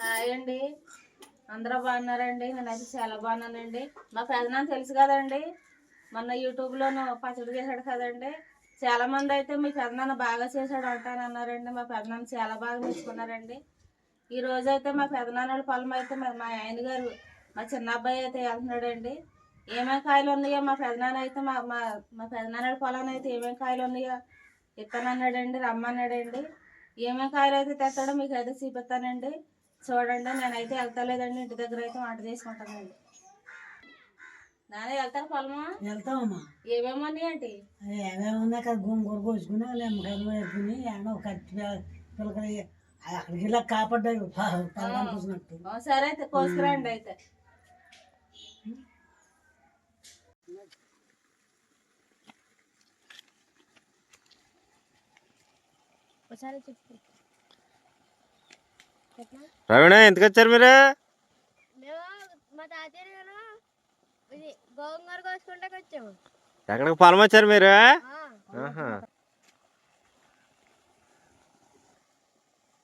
Hi అండి. అందరూ బాగున్నారండి? నేనైతే చాలా బాగున్నానండి. మా పెదనాన్న తెలుసు కదండి? మొన్న యూట్యూబ్లోను పచ్చడి చేశాడు కదండి. చాలా మంది అయితే మీ పెదనాన్న బాగా చేశాడు అంటానన్నారండి మా పెదనాన్న చాలా బాగా మెచ్చుకున్నారండి ఈ రోజు అయితే మా పెదనాన్నల పొలం అయితే మా మా ఆయన గారు మా చిన్న అబ్బాయి అయితే వెళ్తున్నాడండి. ఏమేమి కాయలు ఉన్నాయో మా పెదనాన్న అయితే మా మా మా పెదనాన్నల పొలం అయితే ఏమేమి కాయలు ఉన్నాయో ఇస్తానన్నాడండి రమ్మన్నాడండి. ఏమేమి కాయలు అయితే తెస్తాడో మీకు అయితే చూపిస్తానండి. చూడండి నేనైతే వెళ్తలేదండి. ఇంటి దగ్గర అయితే వంట చేసుకుంటానండి. నానే వెళ్తాను పొలమా? వెళ్తామమ్మా ఏమేమి ఉన్నాయండి ఏమేమి ఉన్నాయి? కదా గోంగూర కోసుకుని నిమ్మకాయలు వేసుకుని ఏమో కట్టి పిల్లకడి అక్కడికి వెళ్ళా కాపాడ్డాయి. ఆ, సరే అయితే కోసుకురండి అయితే. రవీణ ఎందుకు వచ్చారు మీరు ఎక్కడికి పొలం వచ్చారు మీరు.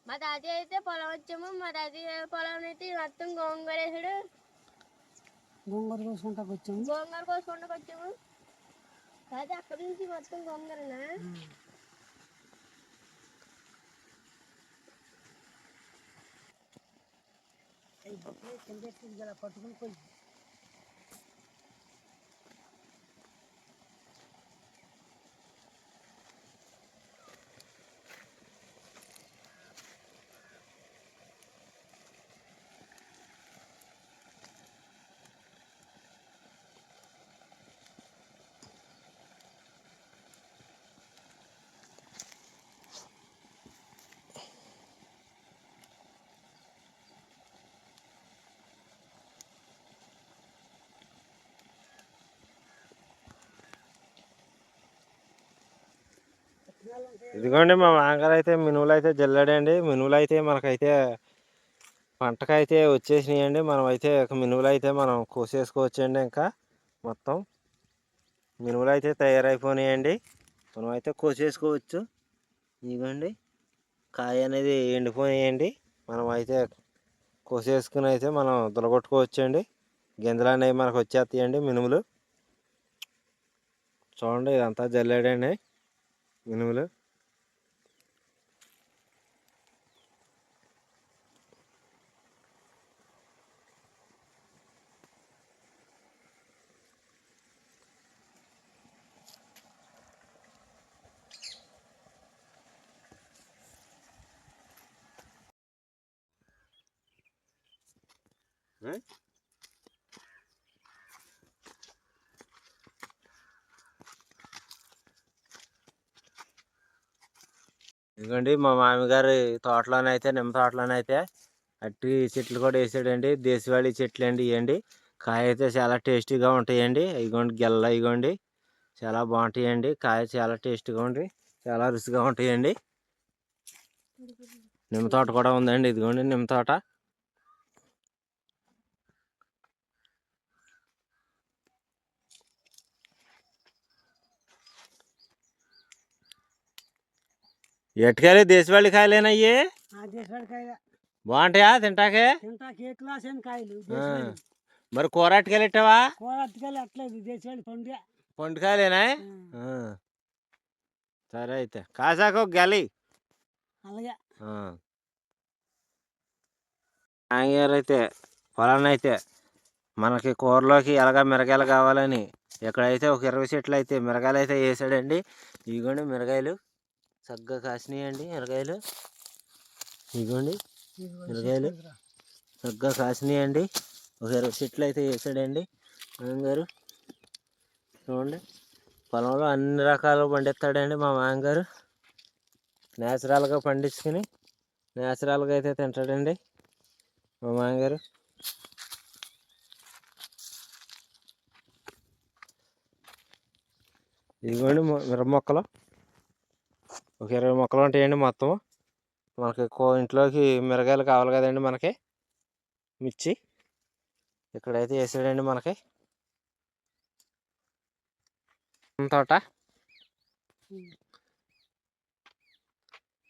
మా తాతయ్య అయితే పొలం వచ్చాము. మా తాతయ్య పొలం అయితే మొత్తం గోంగూర వేసాడు. గోంగూర కోసుకుంటాకు వచ్చాము. గోంగూర కోసుకుంటాకి వచ్చాము. కాదు అక్కడి నుంచి మొత్తం గోంగూరనా? এই বুকে কেন্দ্রের ফিস গেলা কতক্ষণ করবি ఇదిగోండి మా మామగారు అయితే మినువులు అయితే జల్లాడండి. మినువులు అయితే మనకైతే పంటకైతే వచ్చేసినాయండి. మనం అయితే ఒక మినువులు అయితే మనం కోసేసుకోవచ్చండి ఇంకా మొత్తం. మినువులు అయితే తయారైపోయినాయండి. మనం అయితే కోసేసుకోవచ్చు. ఇదిగోండి కాయ అనేది ఎండిపోయాయండి మనం అయితే కోసేసుకుని అయితే మనం దులగొట్టుకోవచ్చండి. గింజలు అనేవి మనకు వచ్చేస్తాయండి మినుములు. చూడండి ఇదంతా జల్లాడండి. మినుములు ఇదిగోండి మా మామగారి తోటలోనైతే నిమ్మ తోటలోనైతే అట్టి చెట్లు కూడా వేసాడండి. దేశవాళీ చెట్లు అండి ఇవ్వండి కాయ అయితే చాలా టేస్టీగా ఉంటాయండి. ఇదిగోండి గెల్ల ఇగోండి. చాలా బాగుంటాయండి. కాయ చాలా టేస్టీగా ఉండి చాలా రుచిగా ఉంటాయండి. నిమ్మ తోట కూడా ఉందండి. ఇదిగోండి నిమ్మ తోట. ఎట్టుకాయలు దేశవాళీ దేశవాడికాయ బాగుంటాయా తింటాకే? ఏ క్లాస్ కాయలు మరి కూర అట్టుకాయలు ఇట్టావా? కూర అట్టుకాయలు అట్లేదు దేశవాడి పండుగ. పండుకాయలేనా. సరే అయితే కాసాక ఒక గెలి. అలాగే. అయితే పొలాన్ని అయితే మనకి కూరలోకి ఎలాగ మిరగాయలు కావాలని ఎక్కడైతే ఒక ఇరవై చెట్లు అయితే మిరగాయలు అయితే వేసాడండి. ఇదిగోండి మిరగాయలు. చక్కగా కాసినాయండి మిరగాయలు ఇదిగోండి మిరగాయలు చక్కగా కాసినాయండి. ఒక ఇరవై చెట్లు అయితే వేసాడండి మామగారు. చూడండి పొలంలో అన్ని రకాలు పండిస్తాడండి మా మామగారు. నేచురల్గా పండించుకుని నేచురల్గా అయితే తింటాడండి మా మామగారు. ఇదిగోండి మిరప మొక్కలు. ఒక ఇరవై మొక్కలు ఉంటాయండి మొత్తం. మనకి కో- ఇంట్లోకి మిరగాయలు కావాలి కదండి మనకి. మిర్చి ఇక్కడైతే వేసాడండి మనకి. తోట.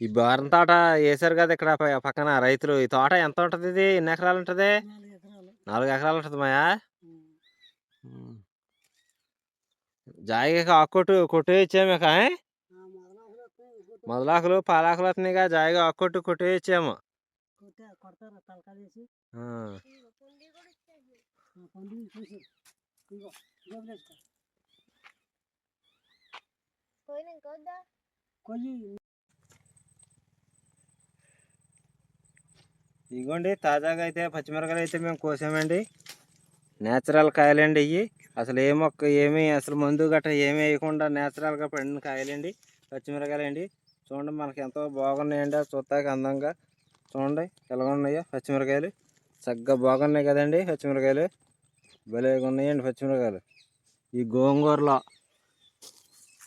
ఈ బోరం తోట వేసారు కదా ఇక్కడ పక్కన రైతులు. ఈ తోట ఎంత ఉంటుంది ఇది? ఎన్ని ఎకరాలు ఉంటుంది? నాలుగు ఎకరాలు ఉంటుంది మాయా. జాయిగా ఆకు కొట్టు కొట్టు ఇచ్చాము ఇక ఏ? ఆ మొదలాకులు వస్తాయి, ఇంకోటి మొదలాకులు పాలాకులు వస్తున్నాయిగా జాయిగా ఆకు కొట్టు కొట్టు ఇచ్చాము కొట్టే కొడతారు తలకాలు వేసి ఆ. పుండి కూడా ఇచ్చేసి ఆ పండు చూసి ఇగో జోబులేసుకో పోయిన ఇంకొద్దా కొయ్యి. ఇదిగోండి తాజాగా అయితే పచ్చిమిరకాయలు అయితే మేము కోసామండి. నేచురల్ కాయలండి ఇవి అసలు ఏ మొక్క ఏమీ అసలు మందు గట్రా ఏమీ వేయకుండా నేచురల్గా పండిన కాయలండి పచ్చిమిరకాయలండి. చూడండి మనకి ఎంతో బాగున్నాయండి అవి అందంగా. చూడండి ఎలా ఉన్నాయో పచ్చిమిరకాయలు. చక్కగా బాగున్నాయి కదండి పచ్చిమిరకాయలు. భలేగా ఉన్నాయండి పచ్చిమిరకాయలు. ఈ గోంగూరలో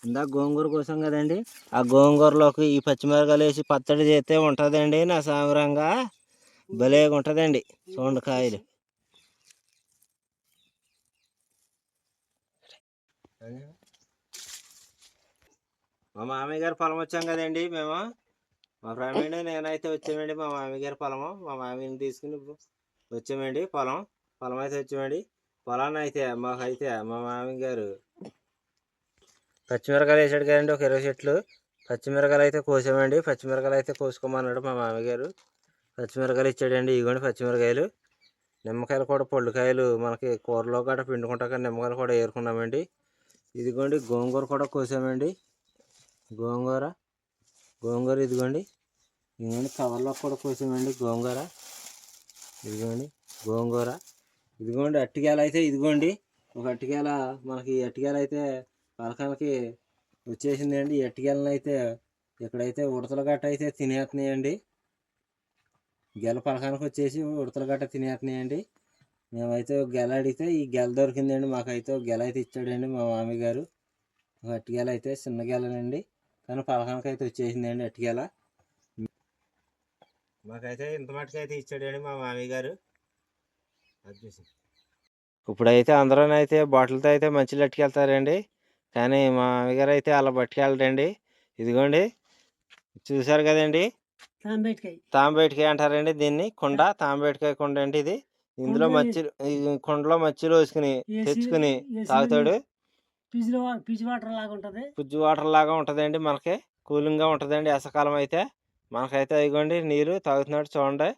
ఇందాక గోంగూర కోసం కదండి. ఆ గోంగూరలోకి ఈ పచ్చిమిరకాయలు వేసి పచ్చడి చేస్తే ఉంటుందండి నా సామరంగా. భలేగా ఉంటుందండి. చూడండి కాయలు. మా మామయ్య గారి పొలం వచ్చాం కదండి మేము. మా ఫ్రెండ్ నేనైతే వచ్చామండి మా మామయ్య గారి పొలము. మా మామయ్యని తీసుకుని వచ్చామండి పొలం. పొలం అయితే వచ్చామండి. పొలాన్ని అయితే మాకైతే మా మామయ్య గారు పచ్చిమిరకాయలు వేసాడు కదండి ఒక ఇరవై చెట్లు. పచ్చిమిరకాయలు అయితే కోసామండి. పచ్చిమిరకాయలు అయితే కోసుకోమన్నాడు మా మామయ్య గారు. పచ్చిమిరకాయలు ఇచ్చాడండి. ఇదిగోండి పచ్చిమిరకాయలు. నిమ్మకాయలు కూడా పొళ్ళుకాయలు మనకి కూరలో గట్రా పిండుకుంటాక నిమ్మకాయలు కూడా ఏరుకున్నామండి. ఇదిగోండి గోంగూర కూడా కోసామండి. గోంగూర. గోంగూర ఇదిగోండి. ఇదిగోండి కవర్లో కూడా కోసామండి గోంగూర. ఇదిగోండి గోంగూర. ఇదిగోండి అట్టికాయలు అయితే ఇదిగోండి. ఒక అట్టికాయల మనకి ఈ అట్టికాయలు అయితే పలకాలకి వచ్చేసిందండి. అండి అట్టికాయలను అయితే ఇక్కడైతే ఉడతల గట్ట అయితే తినేస్తున్నాయండి. గెల పలకానికి వచ్చేసి ఉడతల గట్ట తినేస్తున్నాయండి. మేమైతే గెల అడిగితే ఈ గెల దొరికిందండి. మాకైతే ఒక గెల అయితే ఇచ్చాడండి మా మామయ్య గారు. ఒక అట్టి గెల అయితే చిన్న గెలనండి. కానీ పలకానికి అయితే వచ్చేసిందండి అట్టి గెల మాకైతే ఇంత మట్టుకు అయితే ఇచ్చాడండి మా మామయ్య గారు. అది చూసి. ఇప్పుడైతే అందరూ అయితే బాటిల్తో అయితే మంచిలు పట్టుకెళ్తారండి కానీ మా మామయ్య గారు అయితే అలా పట్టుకెళ్ళడండి. ఇదిగోండి చూసారు కదండి? తాంబేటికాయ. అంటారండి దీన్ని కుండ తాంబేటికాయ కుండ అండి ఇది. ఇందులో ఈ కుండలో మచ్చిలు వేసుకుని తెచ్చుకుని తాగుతాడు. పిజ్లో పిజ్ వాటర్ లాగా ఉంటది. పుజ్జు వాటర్ లాగా ఉంటుందండి మనకి. కూలింగ్గా ఉంటుందండి వేసవకాలం అయితే. మనకైతే ఇదిగోండి నీరు తాగుతున్నాడు చూడండి.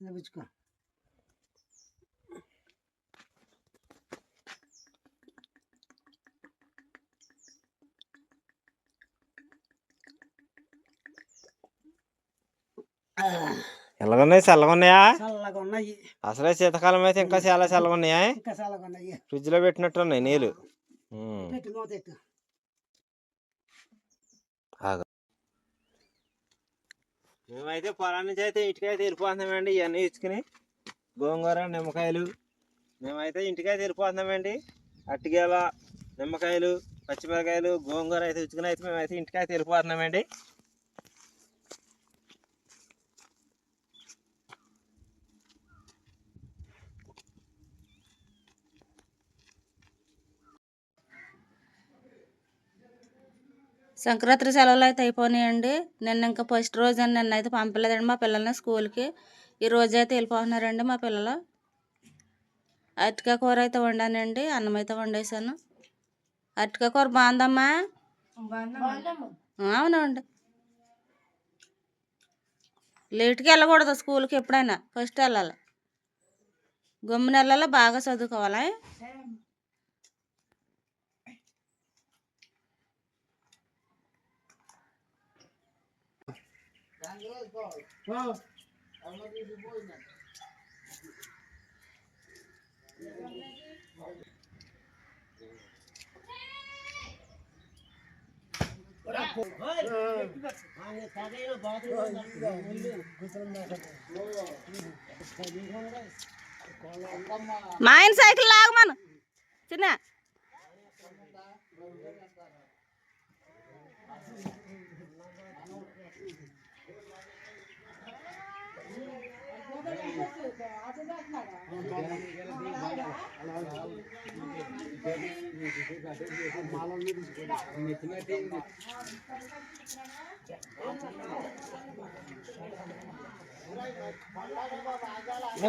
పుచ్చుకో ఎలాగున్నాయి? చల్లగా ఉన్నాయా చల్లగా ఉన్నాయి అసలే శీతాకాలం అయితే ఇంకా చాలా చల్లగా ఉన్నాయా ఇంకా చల్లగా ఉన్నాయి ఫ్రిడ్జ్లో పెట్టినట్టు ఉన్నాయి నీళ్ళు. మేమైతే పొలం నుంచి అయితే ఇంటికైతే వెళ్ళిపోతున్నామండి. ఇవన్నీ ఇచ్చుకుని గోంగూర నిమ్మకాయలు. మేమైతే ఇంటికైతే వెళ్ళిపోతున్నామండి. అట్టిగేల నిమ్మకాయలు పచ్చిమిరకాయలు గోంగూర అయితే ఇచ్చుకుని అయితే మేమైతే ఇంటికైతే వెళ్ళిపోతున్నామండి. సంక్రాంతి సెలవులు అయితే అయిపోయినాయండి. నిన్న ఇంకా ఫస్ట్ రోజు అని నిన్న అయితే పంపలేదండి మా పిల్లల్ని స్కూల్కి. ఈ రోజు అయితే వెళ్ళిపోతున్నారండి మా పిల్లలు. అరటికాయ కూర అయితే వండానండి అన్నం అయితే వండేసాను అరటికాయ కూర బాగుందమ్మా? అవునండి. లేట్కి వెళ్ళకూడదు స్కూల్కి ఎప్పుడైనా ఫస్ట్ వెళ్ళాలి. గమ్మున వెళ్ళాలి బాగా చదువుకోవాలి. మా ఆయన సైకిల్ లాగమను చిన్న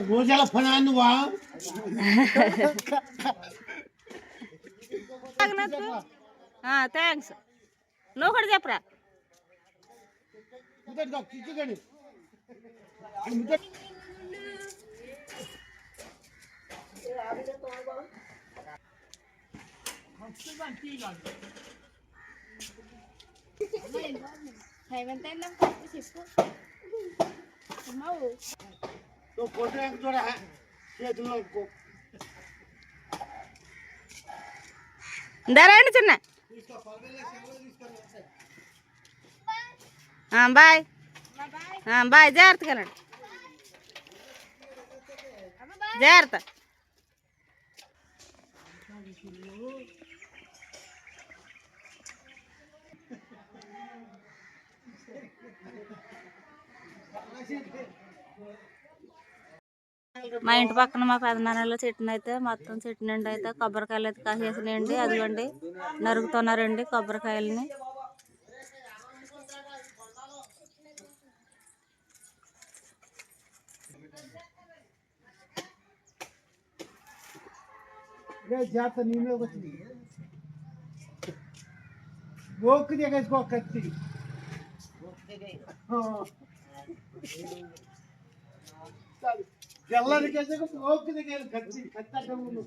గోజల పని నువ్వా థ్యాంక్స్ నువ్వు కూడా చెప్పరా టైం ఎంత అయిందా చెప్పు అమ్మావు నువ్వు పొద్దున చూడ చేతుల్లో కో- ధరండి చిన్న ఆ, బాయ్ ఆ, బాయ్ జాగ్రత్తగా వెళ్ళండి జాగ్రత్త మా ఇంటి పక్కన మా పెదనాన్నలో చెట్టును అయితే మొత్తం చెట్టు నిండి అయితే కొబ్బరికాయలు అయితే కాసేసినాయండి. అదిగోండి నరుకుతున్నారండి కొబ్బరికాయలని. రే జాగ్రత్త నీ మీద వచ్చింది ఓకు దిగేసుకో కత్తి తెల్లరికి ఓకు దిగేది కత్తి కత్తి అడ్డం ముందు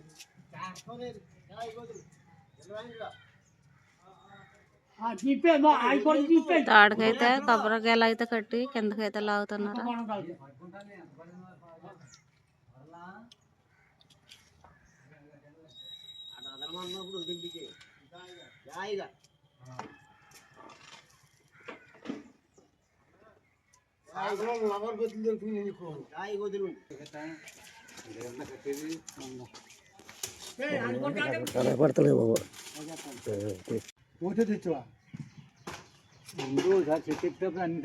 తాడుకైతే కొబ్బరికాయలు అయితే కట్టి కిందకైతే లాగుతున్నారు లవర్ బతులు దొరికింది నీకు ఓటే తెచ్చువా ముందు సార్ చెప్పేటప్పుడు అన్ని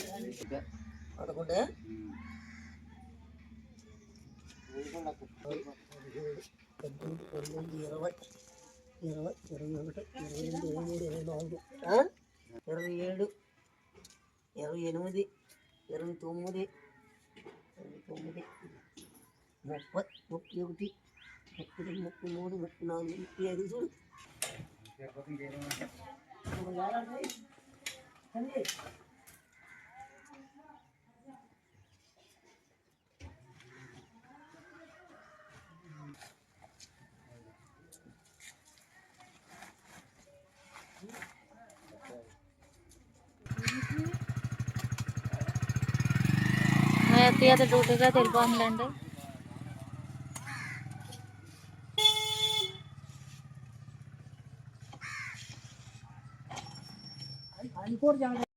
తాగి ఇరవై ఇరవై ఇరవై ఒకటి ఇరవై రెండు ఇరవై మూడు ఇరవై నాలుగు. ఇరవై ఏడు ఇరవై ఎనిమిది ఇరవై తొమ్మిది ఇరవై తొమ్మిది ముప్పై ముప్పై ఒకటి ముప్పై రెండు ముప్పై మూడు ముప్పై నాలుగు ముప్పై ఐదు. చూడు. మా అత్తయ్య అయితే డ్యూటీగా తెలిపోతుందండి అది కూడా